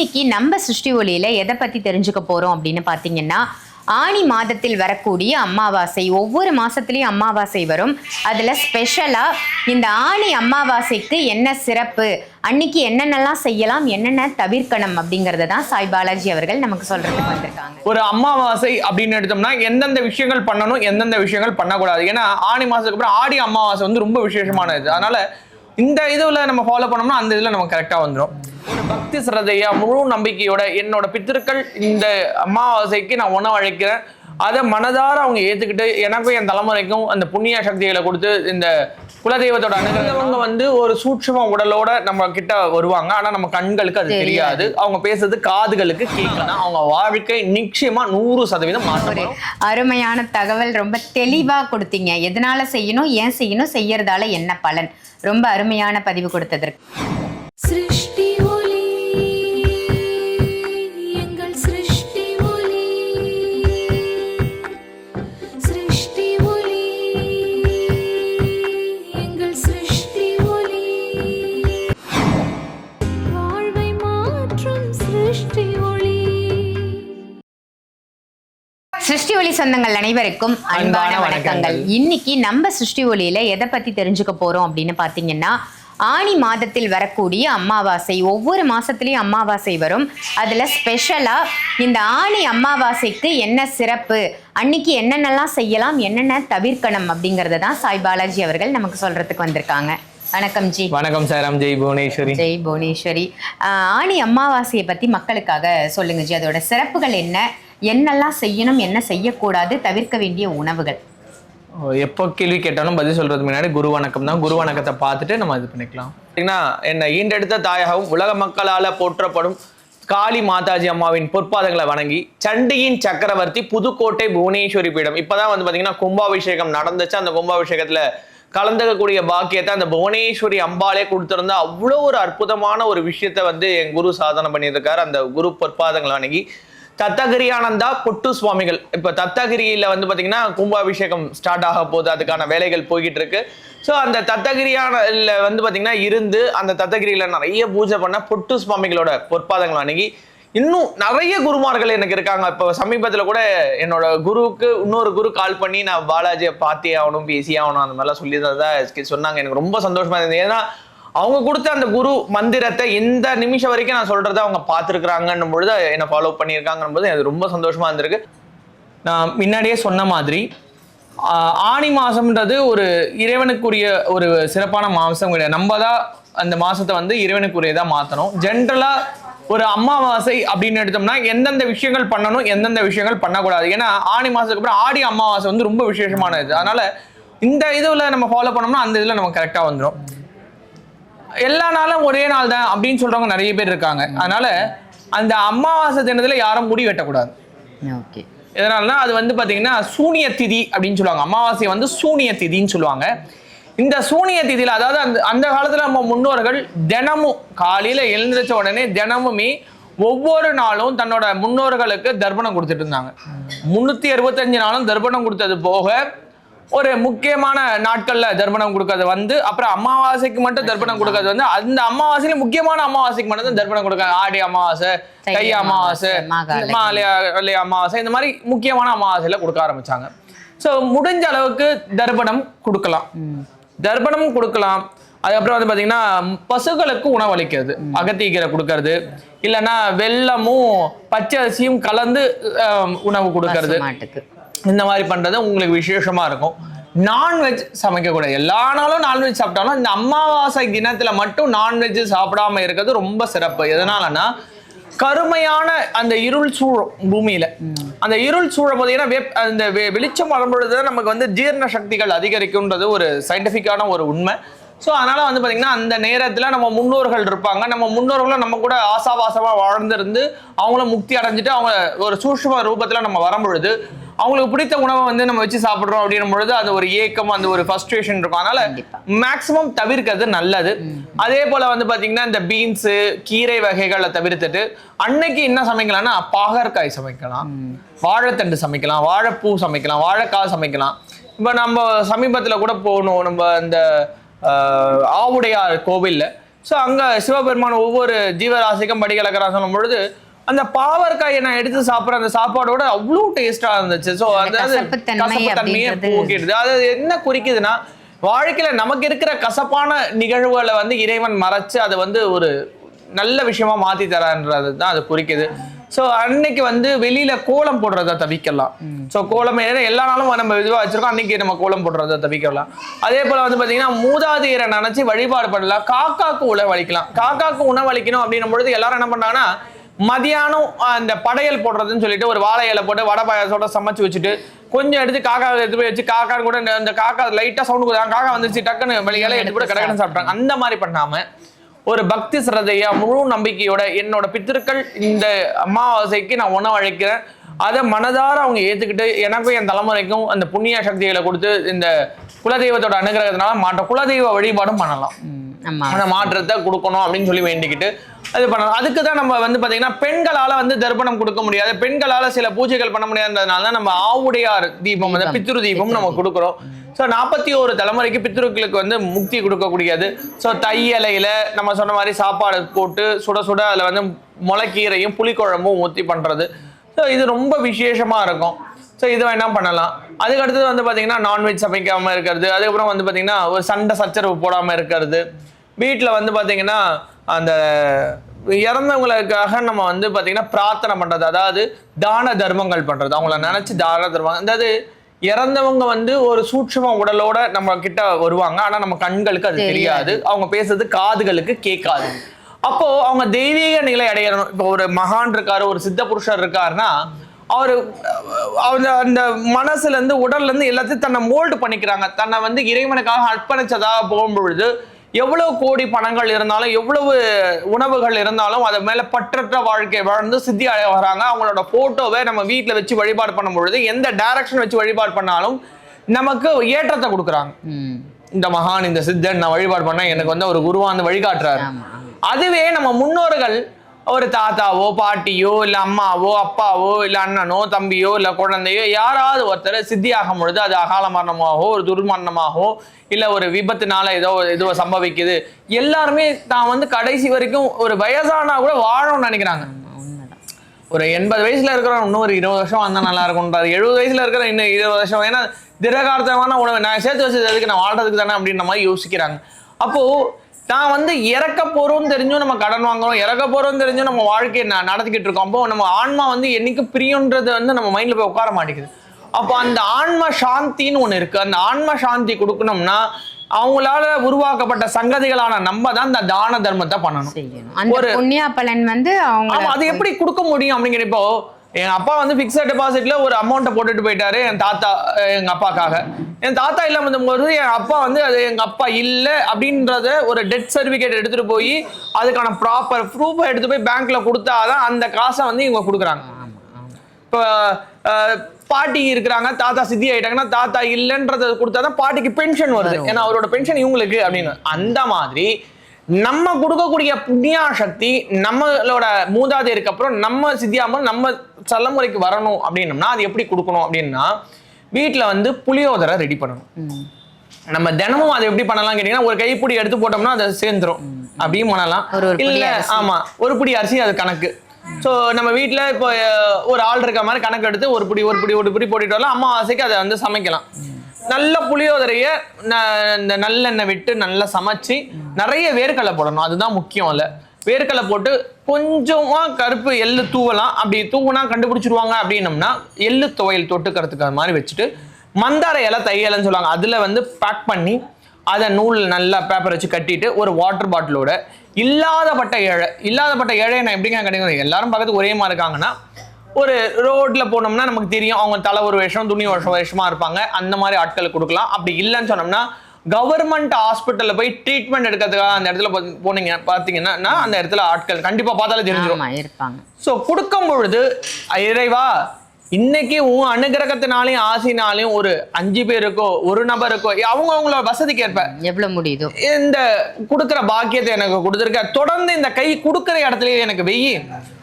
இன்னைக்கு நம்ம சிருஷ்டி ஒளியில எதை பத்தி தெரிஞ்சுக்க போறோம் அப்படின்னு பாத்தீங்கன்னா ஆணி மாதத்தில் வரக்கூடிய அமாவாசை ஒவ்வொரு மாசத்துலயும் அமாவாசை வரும். அதுல ஸ்பெஷலா இந்த ஆணி அமாவாசைக்கு என்ன சிறப்பு அன்னைக்கு என்னென்னலாம் செய்யலாம் என்னென்ன தவிர்க்கணும் அப்படிங்கறத தான் சாய் பாலாஜி அவர்கள் நமக்கு சொல்றதுக்கு வந்திருக்காங்க. ஒரு அமாவாசை அப்படின்னு எடுத்தோம்னா எந்தெந்த விஷயங்கள் பண்ணணும் எந்தெந்த விஷயங்கள் பண்ணக்கூடாது. ஏன்னா ஆணி மாசத்துக்கு அப்புறம் ஆடி அமாவாசை வந்து ரொம்ப விசேஷமானது. அதனால இந்த இதுல நம்ம ஃபாலோ பண்ணோம்னா அந்த இதுல நம்ம கரெக்டா வந்துடும் ஒரு பக்தி சிரதையா முழு நம்பிக்கையோட என்னோட பித்திருக்கள் இந்த அமாவாசைக்கு நான் உணவு அழைக்கிறேன் அதை மனதார அவங்க ஏத்துக்கிட்டு எனக்கும் என் தலைமுறைக்கும் அந்த புண்ணிய சக்திகளை கொடுத்து இந்த குலதெய்வத்தோட அனுகிரகவங்க வந்து ஒரு சூட்சும உடலோட நம்ம கிட்ட வருவாங்க. ஆனா நம்ம கண்களுக்கு அது தெரியாது. அவங்க பேசுறது காதுகளுக்கு கேட்கலாம். அவங்க வாழ்க்கை நிச்சயமா நூறு சதவீதம் மாற்றம். அருமையான தகவல். ரொம்ப தெளிவா கொடுத்தீங்க. எதனால செய்யணும்? ஏன் செய்யணும்? செய்யறதால என்ன பலன்? ரொம்ப அருமையான பதிவு கொடுத்ததற்கு. சிருஷ்டி ஒளி சொந்தங்கள் அனைவருக்கும் அன்பான வணக்கங்கள். இன்னைக்கு நம்ம சிருஷ்டி ஒளியில எதை பத்தி தெரிஞ்சுக்க போறோம் அப்படின்னு பாத்தீங்கன்னா ஆணி மாதத்தில் வரக்கூடிய அமாவாசை ஒவ்வொரு மாசத்துலயும் அமாவாசை வரும். அதுல ஸ்பெஷலா இந்த ஆணி அமாவாசைக்கு என்ன சிறப்பு? அன்னைக்கு என்னென்னலாம் செய்யலாம்? என்னென்ன தவிர்க்கணும்? அப்படிங்கறத தான் சாய் பாலாஜி அவர்கள் நமக்கு சொல்றதுக்கு வந்திருக்காங்க. வணக்கம் ஜி. வணக்கம் சாராம் ஜெய் புவனேஸ்வரி ஜெய் புவனேஸ்வரி. ஆணி அமாவாசையை பத்தி மக்களுக்காக சொல்லுங்க ஜி. அதோட சிறப்புகள் என்ன? என்னெல்லாம் செய்யணும் என்ன செய்யக்கூடாது தவிர்க்க வேண்டிய உணவுகள். எப்போ கேள்வி கேட்டாலும் பதில் சொல்கிறது முன்னாடி குரு வணக்கம் தான். குரு வணக்கத்தை பார்த்துட்டு நம்ம இது பண்ணிக்கலாம். பார்த்தீங்கன்னா என்னை ஈண்டெடுத்த தாயாகவும் உலக மக்களால் போற்றப்படும் காளி மாதாஜி அம்மாவின் பொற்பாதங்களை வணங்கி சண்டியின் சக்கரவர்த்தி புதுக்கோட்டை புவனேஸ்வரி பீடம். இப்போதான் வந்து பார்த்தீங்கன்னா கும்பாபிஷேகம் நடந்துச்சு. அந்த கும்பாபிஷேகத்தில் கலந்துக்கக்கூடிய பாக்கியத்தை அந்த புவனேஸ்வரி அம்பாலே கொடுத்துருந்தா அவ்வளோ ஒரு அற்புதமான ஒரு விஷயத்தை வந்து என் குரு சாதனை பண்ணியிருக்காரு. அந்த குரு பொற்பாதங்களை வணங்கி தத்தகிரியானந்தா பொட்டு சுவாமிகள். இப்ப தத்தகிரியில வந்து பாத்தீங்கன்னா கும்பாபிஷேகம் ஸ்டார்ட் ஆக போகுது. அதுக்கான வேலைகள் போய்கிட்டு இருக்கு. ஸோ அந்த தத்தகிரியான வந்து பாத்தீங்கன்னா இருந்து அந்த தத்தகிரியில நிறைய பூஜை பண்ண பொட்டு சுவாமிகளோட பொற்பாதங்கள் அணுகி இன்னும் நிறைய குருமார்கள் எனக்கு இருக்காங்க. இப்போ சமீபத்தில் கூட என்னோட குருவுக்கு இன்னொரு குரு கால் பண்ணி நான் பாலாஜியை பார்த்தே ஆகணும் பேசி ஆகணும் அந்த மாதிரிலாம் சொல்லி தான் சொன்னாங்க. எனக்கு ரொம்ப சந்தோஷமா இருந்தது. ஏன்னா அவங்க கொடுத்த அந்த குரு மந்திரத்தை இந்த நிமிஷம் வரைக்கும் நான் சொல்றதை அவங்க பார்த்துருக்குறாங்கன்னும் பொழுது என்னை ஃபாலோ பண்ணியிருக்காங்கன்னும் பொழுது அது ரொம்ப சந்தோஷமா இருந்திருக்கு. நான் முன்னாடியே சொன்ன மாதிரி ஆணி மாசம்ன்றது ஒரு இறைவனுக்குரிய ஒரு சிறப்பான மாசம் கிடையாது. நம்ம தான் அந்த மாசத்தை வந்து இறைவனுக்குரியதா மாத்தணும். ஜென்ரலா ஒரு அமாவாசை அப்படின்னு எடுத்தோம்னா எந்தெந்த விஷயங்கள் பண்ணணும் எந்தெந்த விஷயங்கள் பண்ணக்கூடாது. ஏன்னா ஆணி மாசத்துக்கு அப்புறம் ஆடி அமாவாசை வந்து ரொம்ப விசேஷமானது. அதனால இந்த இதுல நம்ம ஃபாலோ பண்ணோம்னா அந்த இதுல நம்ம கரெக்டா வந்துடும் எல்லா நாளும் ஒரே நாள் தான் அப்படின்னு சொல்றவங்க நிறைய பேர் இருக்காங்க. அதனால அந்த அமாவாசை தினத்துல யாரும் முடி வெட்டக்கூடாது. ஓகே. எதனாலனா அது வந்து பாத்தீங்கன்னா சூனிய திதி அப்படின்னு சொல்லுவாங்க. அமாவாசை வந்து சூனிய திதின்னு சொல்லுவாங்க. இந்த சூனிய திதியில அதாவது அந்த அந்த காலத்துல நம்ம முன்னோர்கள் தினமும் காலையில எழுந்திரிச்ச உடனே தினமுமே ஒவ்வொரு நாளும் தன்னோட முன்னோர்களுக்கு தர்ப்பணம் கொடுத்துட்டு இருந்தாங்க. முன்னூத்தி அறுபத்தஞ்சு நாளும் தர்ப்பணம் கொடுத்தது போக ஒரு முக்கியமான நாட்கள்ல தர்ப்பணம் கொடுக்கறது வந்து அப்புறம் அமாவாசைக்கு மட்டும் தர்ப்பணம் கொடுக்கறது வந்து அந்த அமாவாசையில முக்கியமான அமாவாசைக்கு மட்டும் தான் தர்ப்பணம் கொடுக்காங்க ஆடி அமாவாசை தை அமாவாசை. மாலை அமாவாசை இந்த மாதிரி முக்கியமான அமாவாசையில கொடுக்க ஆரம்பிச்சாங்க. ஸோ முடிஞ்ச அளவுக்கு தர்ப்பணம் கொடுக்கலாம். தர்ப்பணம் கொடுக்கலாம். அதுக்கப்புறம் வந்து பாத்தீங்கன்னா பசுக்களுக்கு உணவளிக்கிறது. அகத்திக்கீரை கொடுக்கறது. இல்லைன்னா வெல்லமும் பச்சை அரிசியும் கலந்து உணவு கொடுக்கறது. இந்த மாதிரி பண்ணுறது உங்களுக்கு விசேஷமாக இருக்கும். நான்வெஜ் சமைக்கக்கூடாது. எல்லா நாளும் நான்வெஜ் சாப்பிட்டாலும் இந்த அமாவாசை தினத்தில் மட்டும் நான்வெஜ் சாப்பிடாம இருக்கிறது ரொம்ப சிறப்பு. எதனாலன்னா கருமையான அந்த இருள் சூழும் பூமியில் அந்த இருள் சூழ பார்த்தீங்கன்னா வெப்- அந்த வெ- வெளிச்சம் வரும்பொழுது தான் நமக்கு வந்து ஜீரண சக்திகள் அதிகரிக்கும்ன்றது ஒரு சயின்டிஃபிக்கான ஒரு உண்மை. ஸோ அதனால வந்து பாத்தீங்கன்னா அந்த நேரத்துல நம்ம முன்னோர்கள் இருப்பாங்க. நம்ம முன்னோர்களும் நம்ம கூட ஆசாவாசமா வாழ்ந்திருந்து அவங்களும் முக்தி அடைஞ்சிட்டு அவங்க ஒரு சூஷ்ம ரூபத்துல நம்ம வரும்பொழுது அவங்களுக்கு பிடித்த உணவை வந்து நம்ம வச்சு சாப்பிடுறோம் அப்படின்னும் பொழுது அது ஒரு ஏக்கம் அந்த ஒரு ஃபர்ஸ்ட்ரேஷன் இருக்கும். அதனால. மேக்சிமம் தவிர்க்கிறது நல்லது. அதே போல வந்து பாத்தீங்கன்னா இந்த பீன்ஸ் கீரை வகைகளை தவிர்த்துட்டு அன்னைக்கு என்ன சமைக்கலாம்னா பாகற்காய் சமைக்கலாம். வாழைத்தண்டு சமைக்கலாம் வாழைப்பூ சமைக்கலாம் வாழைக்காய் சமைக்கலாம். இப்போ நம்ம சமீபத்துல கூட போகணும் நம்ம இந்த ஆவுடையார் கோவில்ல. ஸோ அங்க சிவபெருமான் ஒவ்வொரு ஜீவராசிக்கும் படி கலக்கிறான் சொல்லும் பொழுது அந்த பாவற்காயை நான் எடுத்து சாப்பிட்ற அந்த சாப்பாடோட அவ்வளோ டேஸ்டா இருந்துச்சு. ஸோ அதாவது கசப்புத்தன்மை கசப்புத்தன்மையை போக்கிடுது அது என்ன குறிக்குதுன்னா வாழ்க்கையில நமக்கு இருக்கிற கசப்பான நிகழ்வுகளை வந்து இறைவன் மறைச்சு அதை வந்து ஒரு நல்ல விஷயமா மாத்தி தரான்றது தான் அது குறிக்குது. ஸோ அன்னைக்கு வந்து வெளியில கோலம் போடுறத தவிக்கலாம் ஸோ கோலம் எல்லா நாளும் நம்ம இதுவாக வச்சிருக்கோம். அன்னைக்கு நம்ம கோலம் போடுறத தவிக்கலாம் அதே போல வந்து பார்த்தீங்கன்னா மூதாதையரை நினைச்சு வழிபாடு பண்ணலாம். காக்காக்கு உணவளிக்கலாம் காக்காக்கு உணவளிக்கணும் அப்படின்னும் பொழுது எல்லாரும் என்ன பண்ணாங்கன்னா மதியானம் அந்த படையல் போடுறதுன்னு சொல்லிட்டு ஒரு வாழை இலை போட்டு வடை பாயாசோட சமைச்சு வச்சுட்டு கொஞ்சம் எடுத்து காக்கா எடுத்து போய் வச்சு காக்கா கூட இந்த- காக்கா லைட்டாக சவுண்ட் கொடுத்தாங்க காக்கா வந்துச்சு டக்குன்னு வெளி எடுத்து கூட கடகடன்னு சாப்பிட்டாங்க அந்த மாதிரி பண்ணாமல் ஒரு பக்தி சிரதையா முழு நம்பிக்கையோட என்னோட பித்திருக்கள் இந்த அமாவாசைக்கு நான் உணவு அழைக்கிறேன் அதை மனதார அவங்க ஏத்துக்கிட்டு எனக்கும் என் தலைமுறைக்கும் அந்த புண்ணிய சக்திகளை கொடுத்து இந்த குலதெய்வத்தோட அனுகிரகத்தினால மாற்ற குலதெய்வ வழிபாடும் பண்ணலாம். அந்த மாற்றத்தை கொடுக்கணும் அப்படின்னு சொல்லி வேண்டிக்கிட்டு அது பண்ணணும் அதுக்கு தான் நம்ம வந்து பாத்தீங்கன்னா பெண்களால வந்து தர்ப்பணம் கொடுக்க முடியாது. பெண்களால சில பூஜைகள் பண்ண முடியாததுனால தான் நம்ம ஆவுடையார் தீபம் வந்து பித்ரு தீபம் நம்ம கொடுக்குறோம். ஸோ நாற்பத்தி ஒரு தலைமுறைக்கு பித்ருக்களுக்கு வந்து முக்தி கொடுக்கக்கூடியது. ஸோ தை இலையில நம்ம சொன்ன மாதிரி சாப்பாடு போட்டு சுட சுட அதில் வந்து முளைக்கீரையும் புளிக்குழம்பும் ஊற்றி பண்ணுறது ஸோ இது ரொம்ப விசேஷமாக இருக்கும். ஸோ இது வேணால் பண்ணலாம். அதுக்கு அடுத்தது வந்து பார்த்தீங்கன்னா நான்வெஜ் சமைக்காமல் இருக்கிறது. அதுக்கப்புறம் வந்து பார்த்திங்கன்னா ஒரு சண்டை சச்சரவு போடாமல் இருக்கிறது. வீட்டில் வந்து பார்த்திங்கன்னா அந்த இறந்தவங்களுக்காக நம்ம வந்து பார்த்திங்கன்னா பிரார்த்தனை பண்ணுறது அதாவது தான தர்மங்கள் பண்ணுறது அவங்கள நினச்சி தான தர்மம். அதாவது இறந்தவங்க வந்து ஒரு சூட்சும உடலோட நம்ம கிட்ட வருவாங்க. ஆனால் நம்ம கண்களுக்கு அது தெரியாது. அவங்க பேசுறது காதுகளுக்கு கேட்காது. அப்போ அவங்க தெய்வீக நிலை அடையணும். இப்போ ஒரு மகான் இருக்காரு ஒரு சித்த புருஷர் இருக்காருன்னா அவரு அந்த அந்த மனசுல இருந்து உடல்ல இருந்து எல்லாத்தையும் தன்னை மோல்டு பண்ணிக்கிறாங்க. தன்னை வந்து இறைவனுக்காக அர்ப்பணிச்சதாக போகும்பொழுது எவ்வளவு கோடி பணங்கள் இருந்தாலும் எவ்வளவு உணவுகள் இருந்தாலும் அது மேல பற்றற்ற வாழ்க்கை வாழ்ந்து சித்தி அடைய வராங்க. அவங்களோட போட்டோவை நம்ம வீட்ல வச்சு வழிபாடு பண்ணும் பொழுது எந்த டைரக்ஷன் வச்சு வழிபாடு பண்ணாலும் நமக்கு ஏற்றத்தை கொடுக்குறாங்க. இந்த மகான் இந்த சித்தன் நான் வழிபாடு பண்ண எனக்கு வந்து ஒரு குருவா வந்து வழிகாட்டுறாரு அதுவே நம்ம முன்னோர்கள் ஒரு தாத்தாவோ பாட்டியோ இல்லை அம்மாவோ அப்பாவோ இல்லை அண்ணனோ தம்பியோ இல்லை குழந்தையோ யாராவது ஒருத்தர் சித்தியாகும் பொழுது அது அகால மரணமாகவோ ஒரு துர்மரணமாகவோ இல்லை ஒரு விபத்துனால ஏதோ ஏதோ சம்பவிக்குது. எல்லாருமே தான் வந்து கடைசி வரைக்கும் ஒரு வயசானா கூட வாழணும்னு நினைக்கிறாங்க. ஒரு எண்பது வயசுல இருக்கிறவன் இன்னும் ஒரு இருபது வருஷம் வந்தால் நல்லா இருக்கும்ன்றாரு எழுபது வயசுல இருக்கிற இன்னும் இருபது வருஷம். ஏன்னா திரகார்த்தமான உணவு நான் சேர்த்து வச்சது எதுக்கு? நான் வாழ்றதுக்கு தானே அப்படின்ற மாதிரி யோசிக்கிறாங்க. அப்போது நான் வந்து இறக்க போறோம்னு தெரிஞ்சும் நம்ம கடன் வாங்குறோம். இறக்க போறோம்னு தெரிஞ்சும் நம்ம வாழ்க்கையை நடத்திக்கிட்டு இருக்கோம். அப்போ நம்ம ஆன்மா வந்து என்னைக்கு பிரியன்றது வந்து நம்ம மைண்ட்ல போய் உட்கார மாட்டேங்குது. அப்போ அந்த ஆன்ம சாந்தின்னு ஒண்ணு இருக்கு. அந்த ஆன்ம சாந்தி கொடுக்கணும்னா அவங்களால உருவாக்கப்பட்ட சங்கதிகளான நம்ம தான் இந்த தான தர்மத்தை பண்ணணும். அந்த புண்ணியா பலன் வந்து அது எப்படி கொடுக்க முடியும் அப்படிங்கிற என் அப்பா வந்து பிக்சட் டெபாசிட்ல ஒரு அமௌண்ட்டை போட்டுட்டு போயிட்டாரு என் தாத்தா அஹ் எங்க அப்பாக்காக. என் தாத்தா இல்லாம இருந்தபோது என் அப்பா வந்து அது எங்க அப்பா இல்ல அப்படின்றத ஒரு டெத் சர்டிபிகேட் எடுத்துட்டு போய் அதுக்கான ப்ராப்பர் ப்ரூஃபை எடுத்து போய் பேங்க்ல கொடுத்தாதான் அந்த காசை வந்து இவங்க கொடுக்குறாங்க. இப்போ பாட்டி இருக்கிறாங்க தாத்தா சித்தி ஆயிட்டாங்கன்னா தாத்தா இல்லைன்றத கொடுத்தாதான் பாட்டிக்கு பென்ஷன் வருது. ஏன்னா அவரோட பென்ஷன் இவங்களுக்கு அப்படின்னு. அந்த மாதிரி நம்ம கொடுக்கக்கூடிய புண்ணியா சக்தி நம்மளோட மூதாதையருக்கு அப்புறம் நம்ம சித்தியாமல் நம்ம தலைமுறைக்கு வரணும் அப்படின்னம்னா அது எப்படி கொடுக்கணும் அப்படின்னா வீட்டில் வந்து புளியோதரை ரெடி பண்ணணும். நம்ம தினமும் அதை எப்படி பண்ணலாம் கேட்டீங்கன்னா ஒரு கைப்பிடி எடுத்து போட்டோம்னா அது சேர்ந்துரும். அப்படியும் பண்ணலாம். இல்ல. ஆமா ஒரு பிடி அரிசி அது கணக்கு. சோ நம்ம வீட்ல இப்போ ஒரு ஆள் இருக்க மாதிரி கணக்கு எடுத்து ஒரு பிடி ஒரு பிடி ஒரு பிடி போட்டுட்டு வரலாம். அம்மாவாசைக்கு அதை வந்து சமைக்கலாம். நல்ல புளியோதரைய ந- இந்த நல்லெண்ணெய் விட்டு நல்லா சமைச்சு நிறைய வேர்க்கடலை போடணும். அதுதான் முக்கியம் இல்ல வேர்க்கடலை போட்டு கொஞ்சமா கருப்பு எள்ளு தூவலாம். அப்படி தூவுனா கண்டுபிடிச்சிருவாங்க அப்படின்னம்னா எள்ளு துவையல் தொட்டுக்கிறதுக்கு அது மாதிரி வச்சுட்டு மந்தார இலை தையலன்னு சொல்லுவாங்க. அதுல வந்து பேக் பண்ணி அதை நூல் நல்லா பேப்பர் வச்சு கட்டிட்டு ஒரு வாட்டர் பாட்டிலோட இல்லாதப்பட்ட ஏழை இல்லாதப்பட்ட ஏழையை நான் எப்படிங்க கிடைக்கும் எல்லாரும் பக்கத்துக்கு ஒரே மாதிரி இருக்காங்கன்னா ஒரு ரோட்ல போனோம்னா நமக்கு தெரியும் அவங்க தலை ஒரு வேஷம் துணி வருஷம் வேஷமா இருப்பாங்க. அந்த மாதிரி ஆட்களுக்கு கொடுக்கலாம். அப்படி இல்லைன்னு சொன்னோம்னா கவர்மெண்ட் ஹாஸ்பிட்டல்ல போய் ட்ரீட்மெண்ட் எடுக்கிறதுக்காக அந்த இடத்துல போனீங்க பாத்தீங்கன்னா அந்த இடத்துல ஆட்கள் கண்டிப்பா பார்த்தாலே தெரிஞ்சிடும் இருப்பாங்க. ஸோ கொடுக்கும் பொழுது இறைவா இன்னைக்கு உன் அனுகிரகத்தினாலையும் ஆசைனாலையும் ஒரு அஞ்சு பேருக்கோ ஒரு நபருக்கோ அவங்க அவங்களோட வசதிக்கு ஏற்ப எவ்வளவு முடியுதோ. இந்த கொடுக்குற பாக்கியத்தை எனக்கு கொடுத்துருக்க தொடர்ந்து இந்த கை கொடுக்குற இடத்துலயே எனக்கு வெயி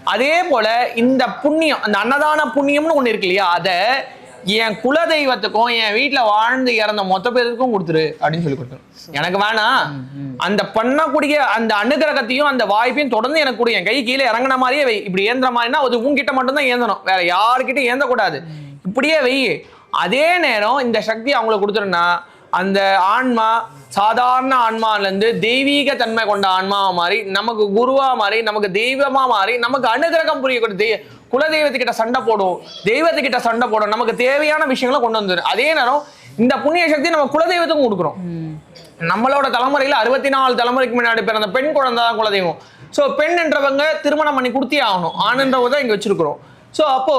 அதே போல இந்த புண்ணியம் அந்த அன்னதான புண்ணியம்னு ஒண்ணு இருக்கு இல்லையா? அதை என் குல தெய்வத்துக்கும் என் வீட்டுல வாழ்ந்து இறந்த மொத்த பேருக்கும் கொடுத்துரு அப்படின்னு சொல்லி கொடுத்தோம் எனக்கு வேணாம் அந்த பண்ணக்கூடிய அந்த அனுகிரகத்தையும் அந்த வாய்ப்பையும் தொடர்ந்து எனக்கு கொடு. என் கை கீழே இறங்குன மாதிரியே வை. இப்படி ஏந்துற மாதிரினா அது உன்கிட்ட மட்டும்தான் ஏந்தணும். வேற யாருக்கிட்டையும் ஏந்தக்கூடாது. இப்படியே வை. அதே நேரம் இந்த சக்தி அவங்களுக்கு கொடுத்துருன்னா அந்த ஆன்மா சாதாரண ஆன்மாலேருந்து தெய்வீக தன்மை கொண்ட ஆன்மாவா மாறி நமக்கு குருவா மாறி நமக்கு தெய்வமா மாறி நமக்கு அனுகிரகம் புரியக்கூடிய தெய்வ குலதெய்வத்துக்கிட்ட சண்டை போடும் தெய்வத்துக்கிட்ட சண்டை போடும் நமக்கு தேவையான விஷயங்களை கொண்டு வந்துடும் அதே நேரம் இந்த புண்ணிய சக்தி நம்ம குலதெய்வத்துக்கும் கொடுக்குறோம். நம்மளோட தலைமுறையில அறுபத்தி நாலு தலைமுறைக்கு முன்னாடி பிறந்த பெண் குழந்தை தான் குலதெய்வம். ஸோ பெண் என்றவங்க திருமணம் பண்ணி கொடுத்தே ஆகணும். ஆணுன்றவங்க தான் இங்க வச்சிருக்கிறோம். ஸோ அப்போ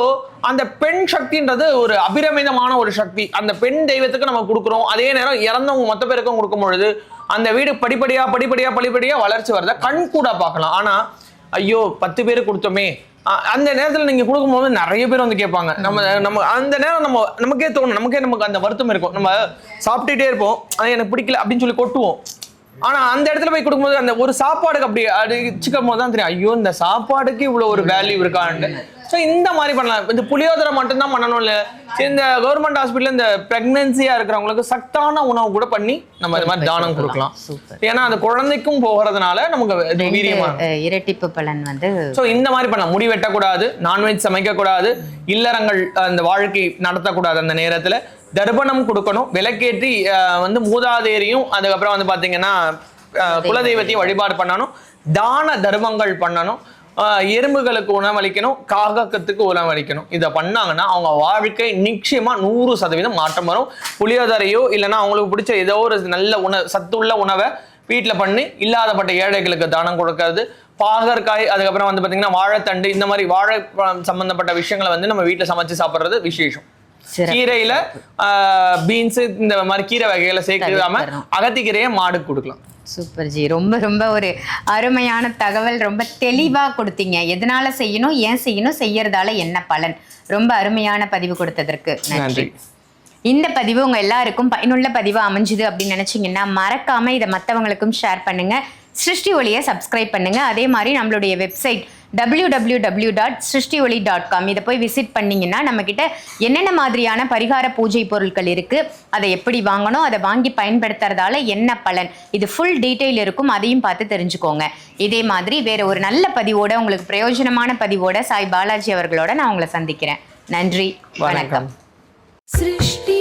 அந்த பெண் சக்தின்றது ஒரு அபிரமிதமான ஒரு சக்தி. அந்த பெண் தெய்வத்துக்கு நம்ம கொடுக்குறோம். அதே நேரம் இறந்தவங்க மொத்த பேருக்கும் கொடுக்கும் பொழுது அந்த வீடு படிப்படியா படிப்படியா படிப்படியா வளர்ச்சி வரத கண் கூட பார்க்கலாம். ஆனா ஐயோ பத்து பேருக்கு கொடுத்தோமே அந்த நேரத்தில் நீங்கள் கொடுக்கும்போது நிறைய பேர் வந்து கேட்பாங்க. நம்ம நம்ம அந்த நேரம் நம்ம நமக்கே தோணும். நமக்கே நமக்கு அந்த வருத்தம் இருக்கும். நம்ம சாப்பிட்டுட்டே இருப்போம். அது எனக்கு பிடிக்கல அப்படின்னு சொல்லி கொட்டுவோம். ஆனா அந்த இடத்துல போய் கொடுக்கும்போது அந்த ஒரு சாப்பாடுக்கு அப்படி அடிச்சுக்கும் போது தான் தெரியும். ஐயோ இந்த சாப்பாடுக்கு இவ்வளவு ஒரு வேல்யூ இருக்கான்னு ஸோ இந்த மாதிரி பண்ணலாம். இந்த புளியோதரை மட்டும்தான் பண்ணணும் இல்ல இந்த கவர்மெண்ட் ஹாஸ்பிட்டல் இந்த பிரெக்னன்சியா இருக்கிறவங்களுக்கு சத்தான உணவு கூட பண்ணி நம்ம இந்த மாதிரி தானம் கொடுக்கலாம். ஏன்னா அந்த குழந்தைக்கும் போகிறதுனால நமக்கு இது வீரியமா அஹ், இரட்டிப்பு பலன் வந்து ஸோ இந்த மாதிரி பண்ணலாம். முடி வெட்டக்கூடாது நான்வெஜ் சமைக்கக்கூடாது இல்லறங்கள் அந்த வாழ்க்கை நடத்தக்கூடாது அந்த நேரத்துல. தர்ப்பணம் கொடுக்கணும். விளக்கேற்றி அஹ், வந்து மூதாதையரையும் அதுக்கப்புறம் வந்து பாத்தீங்கன்னா அஹ், குலதெய்வத்தையும் வழிபாடு பண்ணணும். தான தர்மங்கள் பண்ணணும். எறும்புகளுக்கு உணவளிக்கணும் காகத்துக்கு உணவளிக்கணும். இதை பண்ணாங்கன்னா அவங்க வாழ்க்கை நிச்சயமா நூறு சதவீதம் மாற்றம் வரும். புளியோதரையோ இல்லைன்னா அவங்களுக்கு பிடிச்ச ஏதோ ஒரு நல்ல உணவு சத்துள்ள உணவை வீட்டில் பண்ணி இல்லாதப்பட்ட ஏழைகளுக்கு தானம் கொடுக்கறது பாகற்காய் அதுக்கப்புறம் வந்து பார்த்தீங்கன்னா வாழைத்தண்டு இந்த மாதிரி வாழைப்பழம் சம்பந்தப்பட்ட விஷயங்களை வந்து நம்ம வீட்டில் சமைச்சு சாப்பிட்றது விசேஷம். கீரையில பீன்ஸ் இந்த மாதிரி கீரை வகைகளை சேர்க்காம. அகத்திக்கீரையை மாடுக்கு கொடுக்கலாம். சூப்பர் ஜி ரொம்ப ரொம்ப ஒரு அருமையான தகவல். ரொம்ப தெளிவா கொடுத்தீங்க. எதனால செய்யணும் ஏன் செய்யணும் செய்யறதால என்ன பலன்? ரொம்ப அருமையான பதிவு கொடுத்ததற்கு நன்றி. நன்றி. இந்த பதிவு உங்க எல்லாருக்கும் பயனுள்ள பதிவா அமைஞ்சுது அப்படின்னு நினைச்சீங்கன்னா மறக்காம இதை மற்றவங்களுக்கும் ஷேர் பண்ணுங்க. சிருஷ்டி ஒளியை சப்ஸ்கிரைப் பண்ணுங்க. அதே மாதிரி நம்மளுடைய website W W W dot Srishti Oli dot com இதை போய் விசிட் பண்ணிங்கன்னா நம்மக்கிட்ட என்னென்ன மாதிரியான பரிகார பூஜை பொருட்கள் இருக்குது அதை எப்படி வாங்கணும் அதை வாங்கி பயன்படுத்துறதால என்ன பலன்? இது ஃபுல் டீட்டெயில் இருக்கும் அதையும் பார்த்து தெரிஞ்சுக்கோங்க. இதே மாதிரி வேறு ஒரு நல்ல பதிவோட உங்களுக்கு பிரயோஜனமான பதிவோட சாய் பாலாஜி அவர்களோட நான் உங்களை சந்திக்கிறேன். நன்றி வணக்கம். சிருஷ்டி